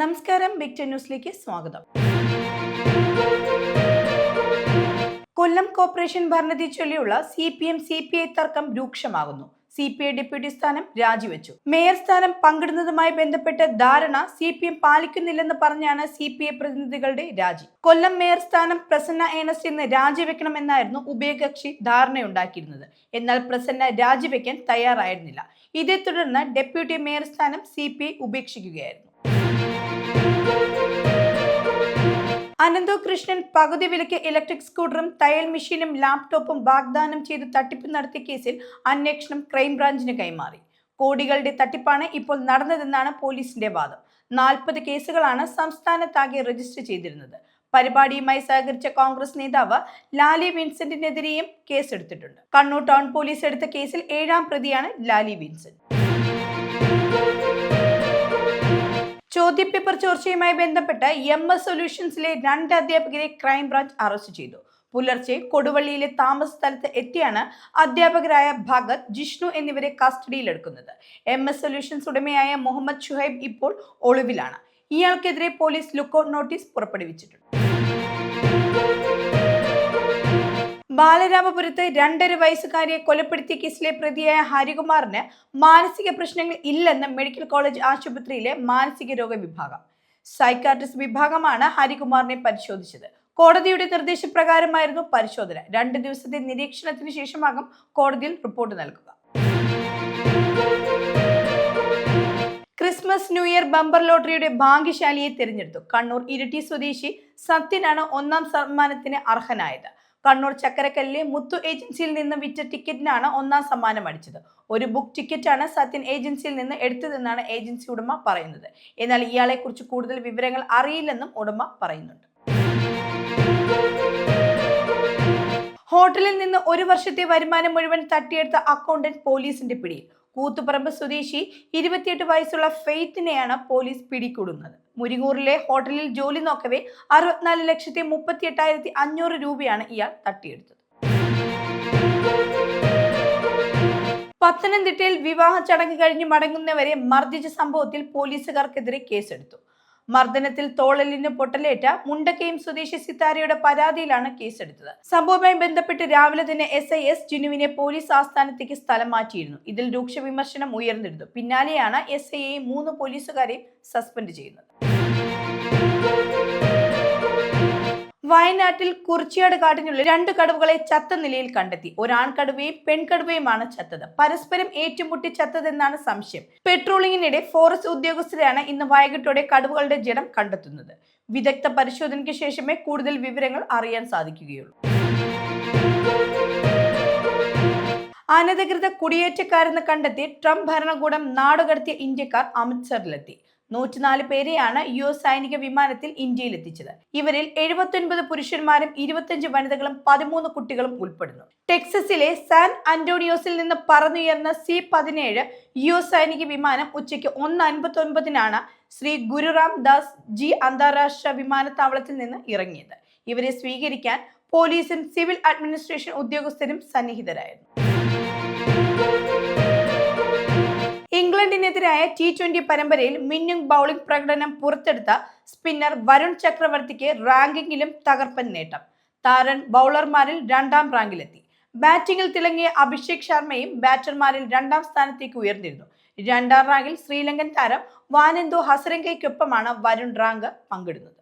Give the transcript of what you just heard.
നമസ്കാരം big ten ന്യൂസിലേക്ക് സ്വാഗതം. കൊല്ലം കോർപ്പറേഷൻ ഭരണത്തെ ചൊല്ലിയുള്ള C P M C P I തർക്കം രൂക്ഷമാകുന്നു. സി പി ഐ ഡെപ്യൂട്ടി സ്ഥാനം രാജിവെച്ചു. മേയർ സ്ഥാനം പങ്കിടുന്നതുമായി ബന്ധപ്പെട്ട് ധാരണ സി പി എം പാലിക്കുന്നില്ലെന്ന് പറഞ്ഞാണ് സി പി ഐ പ്രതിനിധികളുടെ രാജി. കൊല്ലം മേയർ സ്ഥാനം പ്രസന്ന ഏണസ്റ്റ് ഇന്ന് രാജിവെക്കണമെന്നായിരുന്നു ഉഭയകക്ഷി ധാരണയുണ്ടാക്കിയിരുന്നത്. എന്നാൽ പ്രസന്ന രാജിവെക്കാൻ തയ്യാറായിരുന്നില്ല. ഇതേ തുടർന്ന് ഡെപ്യൂട്ടി മേയർ സ്ഥാനം സി പി ഐ ഉപേക്ഷിക്കുകയായിരുന്നു. അനന്തു കൃഷ്ണൻ പകുതി വിലയ്ക്ക് ഇലക്ട്രിക് സ്കൂട്ടറും തയ്യൽ മെഷീനും ലാപ്ടോപ്പും വാഗ്ദാനം ചെയ്ത് തട്ടിപ്പ് നടത്തിയ കേസിൽ അന്വേഷണം ക്രൈംബ്രാഞ്ചിന് കൈമാറി. കോടികളുടെ തട്ടിപ്പാണ് ഇപ്പോൾ നടന്നതെന്നാണ് പോലീസിന്റെ വാദം. നാൽപ്പത് കേസുകളാണ് സംസ്ഥാനത്താകെ രജിസ്റ്റർ ചെയ്തിരുന്നത്. പരിപാടിയുമായി സഹകരിച്ച കോൺഗ്രസ് നേതാവ് ലാലി വിൻസെന്റിനെതിരെയും കേസെടുത്തിട്ടുണ്ട്. കണ്ണൂർ ടൗൺ പോലീസ് എടുത്ത കേസിൽ ഏഴാം പ്രതിയാണ് ലാലി വിൻസെന്റ്. ചോദ്യപേപ്പർ ചോർച്ചയുമായി ബന്ധപ്പെട്ട് എം എസ് സൊല്യൂഷൻസിലെ രണ്ട് അധ്യാപകരെ ക്രൈംബ്രാഞ്ച് അറസ്റ്റ് ചെയ്തു. പുലർച്ചെ കൊടുവള്ളിയിലെ താമസ സ്ഥലത്ത് എത്തിയാണ് അധ്യാപകരായ ഭഗത് ജിഷ്ണു എന്നിവരെ കസ്റ്റഡിയിലെടുക്കുന്നത്. എം എസ് സൊല്യൂഷൻസ് ഉടമയായ മുഹമ്മദ് ഷുഹൈബ് ഇപ്പോൾ ഒളിവിലാണ്. ഇയാൾക്കെതിരെ പോലീസ് ലുക്കൌട്ട് നോട്ടീസ് പുറപ്പെടുവിച്ചിട്ടുണ്ട്. ബാലരാമപുരത്ത് രണ്ടര വയസ്സുകാരിയെ കൊലപ്പെടുത്തിയ കേസിലെ പ്രതിയായ ഹരികുമാറിന് മാനസിക പ്രശ്നങ്ങൾ ഇല്ലെന്ന് മെഡിക്കൽ കോളേജ് ആശുപത്രിയിലെ മാനസിക രോഗ വിഭാഗം സൈക്കാട്രിസ്റ്റ് വിഭാഗമാണ് ഹരികുമാറിനെ പരിശോധിച്ചത്. കോടതിയുടെ നിർദ്ദേശപ്രകാരമായിരുന്നു പരിശോധന. രണ്ട് ദിവസത്തെ നിരീക്ഷണത്തിന് ശേഷമാകും കോടതിയിൽ റിപ്പോർട്ട് നൽകുക. ക്രിസ്മസ് ന്യൂ ഇയർ ബമ്പർ ലോട്ടറിയുടെ ഭാഗ്യശാലിയെ തിരഞ്ഞെടുത്തു. കണ്ണൂർ ഇരിട്ടി സ്വദേശി സത്യനാണ് ഒന്നാം സമ്മാനത്തിന് അർഹനായത്. കണ്ണൂർ ചക്കരക്കല്ലിലെ മുത്തു ഏജൻസിയിൽ നിന്ന് വിറ്റ ടിക്കറ്റിനാണ് ഒന്നാം സമ്മാനം അടിച്ചത്. ഒരു ബുക്ക് ടിക്കറ്റാണ് സത്യൻ ഏജൻസിയിൽ നിന്ന് എടുത്തതെന്നാണ് ഏജൻസി ഉടമ പറയുന്നത്. എന്നാൽ ഇയാളെക്കുറിച്ച് കൂടുതൽ വിവരങ്ങൾ അറിയില്ലെന്നും ഉടമ പറയുന്നുണ്ട്. ഹോട്ടലിൽ നിന്ന് ഒരു വർഷത്തെ വരുമാനം മുഴുവൻ തട്ടിയെടുത്ത അക്കൗണ്ടന്റ് പോലീസിന്റെ പിടിയിൽ. കൂത്തുപറമ്പ് സ്വദേശി ഇരുപത്തിയെട്ട് വയസ്സുള്ള ഫെയ്ത്തിനെയാണ് പോലീസ് പിടികൂടുന്നത്. മുരിങ്ങൂറിലെ ഹോട്ടലിൽ ജോലി നോക്കവേ അറുപത്തിനാല് ലക്ഷത്തി മുപ്പത്തി എട്ടായിരത്തി അഞ്ഞൂറ് രൂപയാണ് ഇയാൾ തട്ടിയെടുത്തത്. പത്തനംതിട്ടയിൽ വിവാഹ ചടങ്ങ് കഴിഞ്ഞ് മടങ്ങുന്നവരെ മർദ്ദിച്ച സംഭവത്തിൽ പോലീസുകാർക്കെതിരെ കേസെടുത്തു. മർദ്ദനത്തിൽ തോളലിന് പൊട്ടലേറ്റ മുണ്ടക്കയും സ്വദേശി സിത്താരയുടെ പരാതിയിലാണ് കേസെടുത്തത്. സംഭവവുമായി ബന്ധപ്പെട്ട് രാവിലെ തന്നെ എസ് ഐ എസ് ജിനുവിനെ പോലീസ് ആസ്ഥാനത്തേക്ക് സ്ഥലം മാറ്റിയിരുന്നു. ഇതിൽ രൂക്ഷ വിമർശനം ഉയർന്നിരുന്നു. പിന്നാലെയാണ് എസ് ഐയെയും മൂന്ന് പോലീസുകാരെയും സസ്പെൻഡ് ചെയ്യുന്നത്. വയനാട്ടിൽ കുറിച്ചിയാട് കാട്ടിനുള്ളിൽ രണ്ട് കടുവകളെ ചത്ത നിലയിൽ കണ്ടെത്തി. ഒരാൺകടുവയും പെൺകടുവയുമാണ് ചത്തത്. പരസ്പരം ഏറ്റുമുട്ടി ചത്തതെന്നാണ് സംശയം. പെട്രോളിങ്ങിനിടെ ഫോറസ്റ്റ് ഉദ്യോഗസ്ഥരാണ് ഇന്ന് വൈകിട്ടോടെ കടുവകളുടെ ജഡം കണ്ടെത്തുന്നത്. വിദഗ്ധ പരിശോധനയ്ക്ക് ശേഷമേ കൂടുതൽ വിവരങ്ങൾ അറിയാൻ സാധിക്കുകയുള്ളൂ. അനധികൃത കുടിയേറ്റക്കാരെന്ന് കണ്ടെത്തി ട്രംപ് ഭരണകൂടം നാടുകടത്തിയ ഇന്ത്യക്കാർ അമൃത്സറിലെത്തി. നൂറ്റിനാല് പേരെയാണ് യു എസ് സൈനിക വിമാനത്തിൽ ഇന്ത്യയിൽ എത്തിച്ചത് ഇവരിൽ എഴുപത്തൊൻപത് പുരുഷന്മാരും ഇരുപത്തിയഞ്ച് വനിതകളും പതിമൂന്ന് കുട്ടികളും ഉൾപ്പെടുന്നു. ടെക്സസിലെ സാൻ അന്റോണിയോസിൽ നിന്ന് പറന്നുയർന്ന സി പതിനേഴ് യു എസ് സൈനിക വിമാനം ഉച്ചയ്ക്ക് ഒന്ന് അൻപത്തി ഒൻപതിനാണ് ശ്രീ ഗുരുറാം ദാസ് ജി അന്താരാഷ്ട്ര വിമാനത്താവളത്തിൽ നിന്ന് ഇറങ്ങിയത്. ഇവരെ സ്വീകരിക്കാൻ പോലീസും സിവിൽ അഡ്മിനിസ്ട്രേഷൻ ഉദ്യോഗസ്ഥരും സന്നിഹിതരായിരുന്നു. ഇംഗ്ലണ്ടിനെതിരായ ടി ട്വന്റി പരമ്പരയിൽ മിന്നും ബൗളിംഗ് പ്രകടനം പുറത്തെടുത്ത സ്പിന്നർ വരുൺ ചക്രവർത്തിക്ക് റാങ്കിങ്ങിലും തകർപ്പൻ നേട്ടം. താരൻ ബൗളർമാരിൽ രണ്ടാം റാങ്കിലെത്തി. ബാറ്റിംഗിൽ തിളങ്ങിയ അഭിഷേക് ശർമ്മയും ബാറ്റർമാരിൽ രണ്ടാം സ്ഥാനത്തേക്ക് ഉയർന്നിരുന്നു. രണ്ടാം റാങ്കിൽ ശ്രീലങ്കൻ താരം വാനന്ദോ ഹസരംഗയ്ക്കൊപ്പമാണ് വരുൺ റാങ്ക് പങ്കിടുന്നത്.